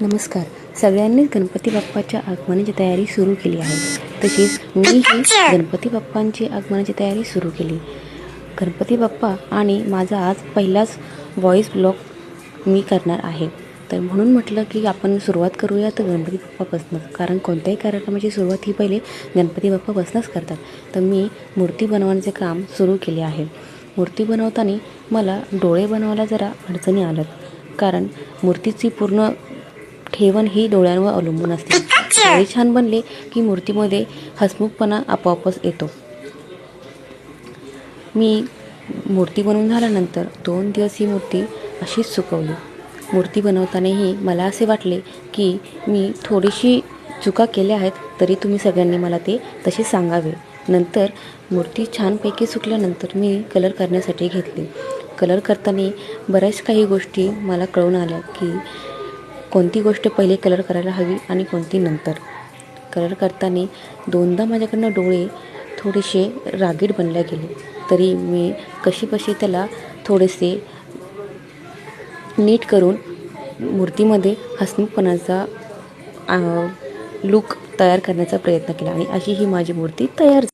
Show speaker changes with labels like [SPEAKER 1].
[SPEAKER 1] नमस्कार. सगळ्यांनीच गणपती बाप्पाच्या आगमनाची तयारी सुरू केली आहे. तशीच मीही गणपती बाप्पांची आगमनाची तयारी सुरू केली. गणपती बाप्पा आणि माझा आज पहिलाच व्हॉईस ब्लॉग मी करणार आहे. तर म्हणून म्हटलं की आपण सुरुवात करूया तर गणपती बाप्पापासूनच कारण कोणत्याही कार्यक्रमाची सुरुवात ही पहिले गणपती बाप्पापासूनच करतात. तर मी मूर्ती बनवण्याचे काम सुरू केले आहे. मूर्ती बनवताना मला डोळे बनवायला जरा अडचणी आल्यात. कारण मूर्तीची पूर्ण ठेवण ही डोळ्यांवर अवलंबून असते. डोळे छान बनले की मूर्तीमध्ये हसमुखपणा आपोआपच येतो. मी मूर्ती बनवून झाल्यानंतर दोन दिवस ही मूर्ती अशीच सुकवली. मूर्ती बनवतानाही मला असे वाटले की मी थोडीशी चुका केल्या आहेत तरी तुम्ही सगळ्यांनी मला ते तसे सांगावे. नंतर मूर्ती छानपैकी सुकल्यानंतर मी कलर करण्यासाठी घेतली. कलर करताना बऱ्याच काही गोष्टी मला कळून आल्या की कोणती गोष्ट पहिले कलर करायला हवी आणि कोणती नंतर. कलर करताना दोनदा माझ्याकडनं डोळे थोडेसे रागीट बनल्या गेले. तरी मी कशीपशी त्याला थोडेसे नीट करून मूर्तीमध्ये हसमुखपणाचा लूक तयार करण्याचा प्रयत्न केला आणि अशी ही माझी मूर्ती तयार झाली.